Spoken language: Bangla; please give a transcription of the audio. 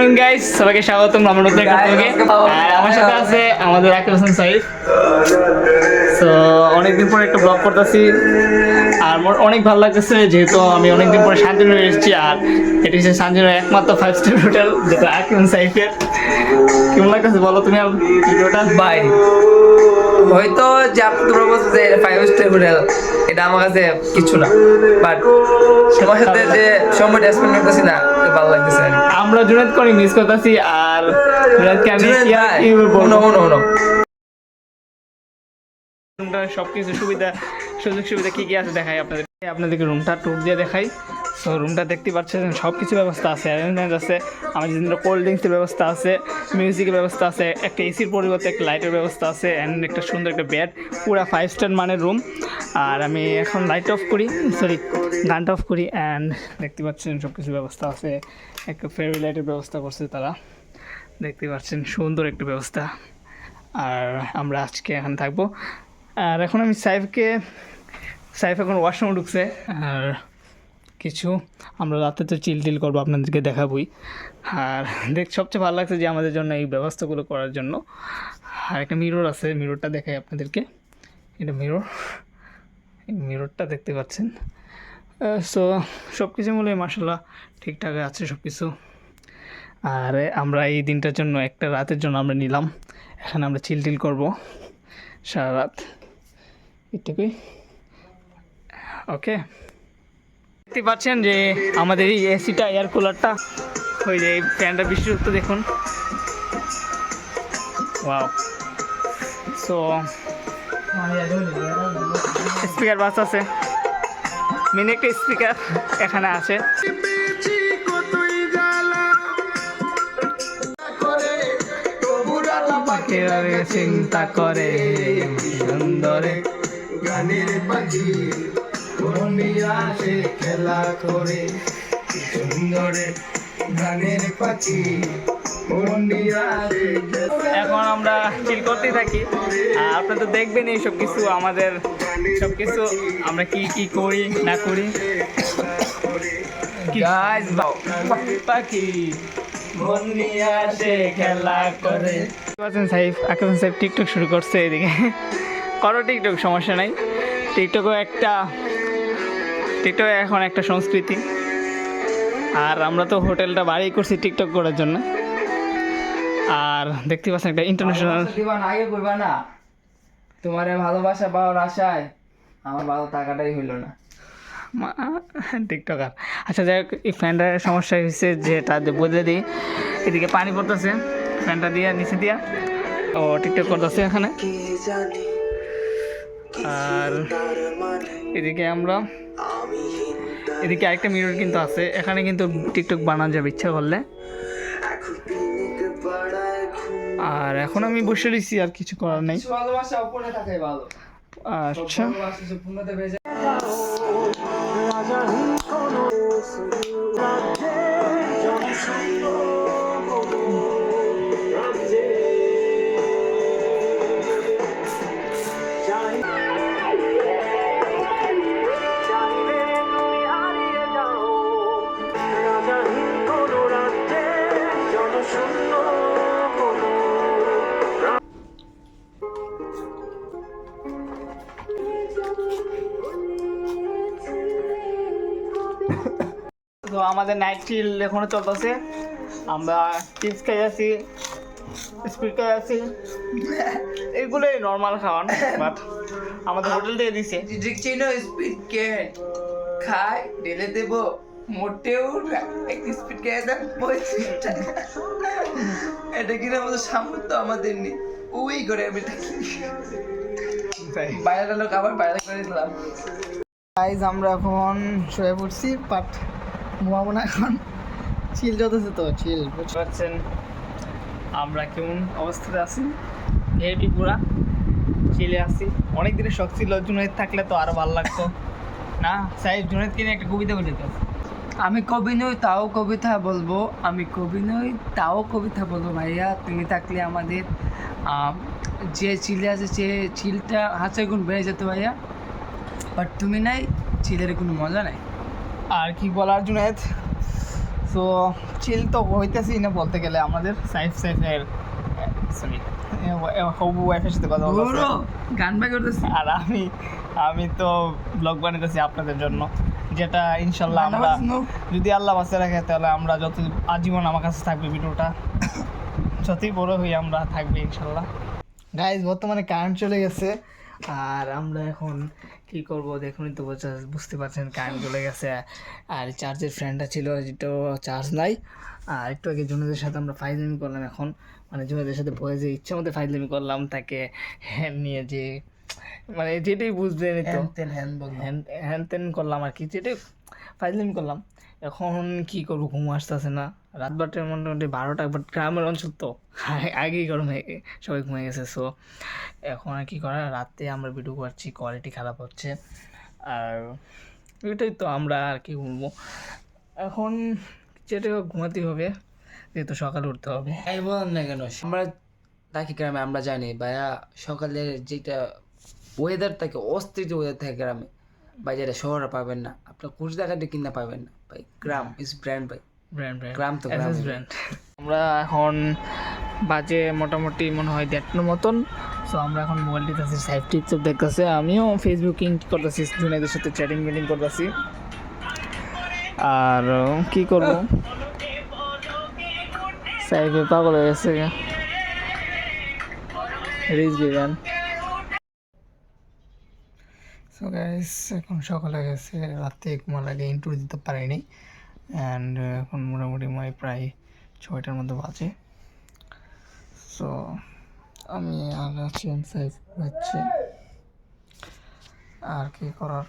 মর্নিং গাইস সবাইকে স্বাগতম আমার নতুন একটা ব্লগে আর আমার সাথে আছে আমাদের আকিব হাসান সাইফ। অনেকদিন পরে একটা ব্লগ করতেছি। আর মোর অনেক ভালো লাগতেছে যেহেতু আমি অনেকদিন পরে শান্তিনগরে এসেছি। আর এটি হচ্ছে শান্তিনগরের একমাত্র ফাইভ স্টার হোটেল যেটা আকিব হাসান সাইফের। কেমন লাগতেছে বলো তুমি আর ভিডিওটা? ভাই হয়তো যে তোমরা বলছো যে ফাইভ স্টার হোটেল এটা আমার কাছে কিছু না। বাট তোমার সাথে যে সময়টা স্পেন্ড করতেছি না ভালো লাগতেছে। আমরা জুনাইদকে অনেক মিস করতেছি আর জুনাইদকে আমি কি বলব? সবকিছু সুবিধা সুযোগ সুবিধা কি কি আছে দেখাই আপনাদের। আপনাদেরকে রুমটা ট্যুর দিয়ে দেখাই। সো রুমটা দেখতে পাচ্ছেন সব কিছু ব্যবস্থা আছে অ্যারেঞ্জমেন্ট আছে আমাদের জন্য কোল্ড ড্রিঙ্কসের ব্যবস্থা আছে মিউজিকের ব্যবস্থা আছে একটা এসির পরিবর্তে একটা লাইটের ব্যবস্থা আছে অ্যান্ড একটা সুন্দর একটা বেড পুরো ফাইভ স্টার মানের রুম আর আমি এখন লাইট অফ করি সরি গানটা অফ করি অ্যান্ড দেখতে পাচ্ছেন সব কিছু ব্যবস্থা আছে। একটা ফেরি লাইটের ব্যবস্থা করছে তারা। দেখতে পাচ্ছেন সুন্দর একটা ব্যবস্থা। আর আমরা আজকে এখানে থাকব। আর এখন আমি সাইফকে, সাইফ এখন ওয়াশরুমে ঢুকছে। আর কিছু আমরা রাতে তো চিল টিল করব, আপনাদেরকে দেখাবই। আর দেখ, সবচেয়ে ভালো লাগছে যে আমাদের জন্য এই ব্যবস্থাগুলো করার জন্য। আর একটা মিরর আছে মিররটা দেখাই আপনাদেরকে। এটা মিরর মিররটা দেখতে পাচ্ছেন। সো সব কিছু মূল্যে মাসাল্লাহ ঠিকঠাক আছে সব কিছু আর আমরা এই দিনটার জন্য, একটা রাতের জন্য আমরা নিলাম। এখানে আমরা চিল টিল করব সারা রাত। এটুকুই ওকে দেখতে পাচ্ছেন যে আমাদের এই এসিটা এয়ার কুলারটা ওই যে এই ফ্যানটা বিশ্বযুক্ত দেখুন। ওয়াও সো স্পিকার বাস আছে। মিনি একটা স্পিকার এখানে আছে। চিন্তা করে, সুন্দরে। গানের পাখি বনিয়া সে খেলা করে। সুন্দরে গানের পাখি এখন আমরা চিল করতেই থাকি। আর আপনারা তো দেখবেন এই সব কিছু, আমাদের সব কিছু আমরা কি কি করি, না করি। বাও। পাখি খেলা সাহেব টিকটক শুরু করছে এদিকে। করো টিকটক সমস্যা নাই। টিকটকও একটা টিকটক এখন একটা সংস্কৃতি। আর আমরা তো হোটেলটা বাড়ি করছি টিকটক করার জন্য। আর দেখতে পাচ্ছেন একটা ইন্টারন্যাশনাল দিবা না, আগে কইবা না। তোমার ভালোবাসা পাওয়ার আশায় আমার ভালো টাকাটাই হইল না। টিকটকার। আচ্ছা যাই হোক এই ফ্যানটার সমস্যা হয়েছে যেটা দিয়ে বদলে দিই। এদিকে পানি পড়তেছে। ফ্যানটা দিয়ে নিচে দিয়া। ও টিকটক করতেছে এখানে। আর এদিকে আমরা এদিকে আরেকটা মিরর কিন্তু আছে। এখানে কিন্তু টিকটক বানানো যাবে ইচ্ছা করলে। আর এখন আমি বসে রয়েছি আর কিছু করার নেই। ভালোবাসা উপরে থাকাই ভালো। আচ্ছা। তো আমাদের নাইট চিল এখনও চলতেছে। আমরা চিপস খাই আছি স্পিড খাই আছি। এগুলোই নর্মাল খাওয়ান বাট আমাদের হোটেল থেকে দিছে। চিনো স্পিড কেন খাই ঢেলে দেব মোটেও না। এক স্পিড খেয়ে পঁয়ত্রিশ টাকা এটা কিনে আমাদের সামর্থ্য আমাদের নেই। ওই করে আমি থাকি। বাইরের লোক আবার বাইরে করে দিলাম। আমরা এখন শুয়ে পড়ছি বাট ঘুমাবো না এখন। চিল চলতেছে তো চিল বুঝতে পারছেন আমরা কেমন অবস্থাতে আছি? হেভি পুরা চিলে আছি। অনেক দিনের শখ ছিল জুনাইদ থাকলে তো আরও ভালো লাগতো। না সাহেব জুনাইদ কিনে একটা কবিতা বলে আমি কবি নই তাও কবিতা বলব। আমি কবি নই তাও কবিতা বলব ভাইয়া। তুমি থাকলে আমাদের যে চিলে আছে সে চিলটা হাতে গুণ বেড়ে যেত ভাইয়া। বাট তুমি নাই চিলের কোনো মজা নাই। আর কি বলার জুনাইদ সো চিল তো হইতেছি না বলতে গেলে আমাদের সাইফ সাইফের সরি হবু ওয়াইফের সাথে কথা বলতেছে। গান বাই করতেছি। আর আমি আমি তো ব্লগ বানাইতেছি আপনাদের জন্য যেটা ইনশাল্লাহ আমরা যদি আল্লাহ বাঁচে রাখে তাহলে আমরা যত আজীবন আমার কাছে থাকবে ভিডিওটা যতই বড় হই আমরা থাকবে ইনশাল্লাহ। গাইজ বর্তমানে কারেন্ট চলে গেছে। আর আমরা এখন কি করব দেখুনই তো বোঝা- বুঝতে পারছেন কারেন্ট চলে গেছে। আর চার্জের ফ্যানটা ছিল যেটাও চার্জ নাই। আর একটু আগে জুনেদের সাথে আমরা ফাইজলামি করলাম এখন। মানে জুনেদের সাথে ভয়ে যে ইচ্ছা মতো ফাইজলামি করলাম তাকে হ্যান নিয়ে যে মানে যেটাই বুঝবেন তো। হ্যান তেন করলাম আর কি। যেটা ফাইজলামি করলাম। এখন কি করব? ঘুম আসতেছে না। রাত বারোটার মোটামুটি বারোটা বাট গ্রামের অঞ্চল তো। আগেই গরম হয়ে সবাই ঘুমিয়ে গেছে সো এখন আর কি করা? রাতে আমরা ভিডিও করছি কোয়ালিটি খারাপ হচ্ছে। আর এটাই তো আমরা আর কি ঘুমবো এখন যেটা ঘুমাতেই হবে, যেহেতু সকালে উঠতে হবে। এই বলেন না কেন, আমরা থাকি গ্রামে, আমরা জানি, ভাইয়া সকালের যেটা ওয়েদার থাকে, অস্থির ওয়েদার থাকে গ্রামে ভাই যেটা শহরে পাবেন না আপনার টাকাতে কিনা পাবেন না। ভাই গ্রাম ইজ ব্র্যান্ড ভাই। ব্র্যান্ড ব্র্যান্ড গ্রাম তো গ্রাম ব্র্যান্ড আমরা এখন বাজে মোটামুটি মনে হয় দেড়টার মতন। সো আমরা এখন মোবাইল টিপতেছি সাইফ টিপস দেখতেছে। আমিও ফেসবুকিং করতেছি জুনাইদের সাথে চ্যাটিং মিটিং করতেছি। আর কি করব? সাইফে পাগল হয়ে গেছে। রিচ বিগান সো গাইস এখন সকালে গেছে। রাতে ঘুমার আগে ইন্টারভিউ দিতে পারিনি। অ্যান্ড এখন মোটামুটি মই প্রায় ছয়টার মধ্যে বাজে। সো আমি আর আছি সাইজ হচ্ছে। আর কি করার?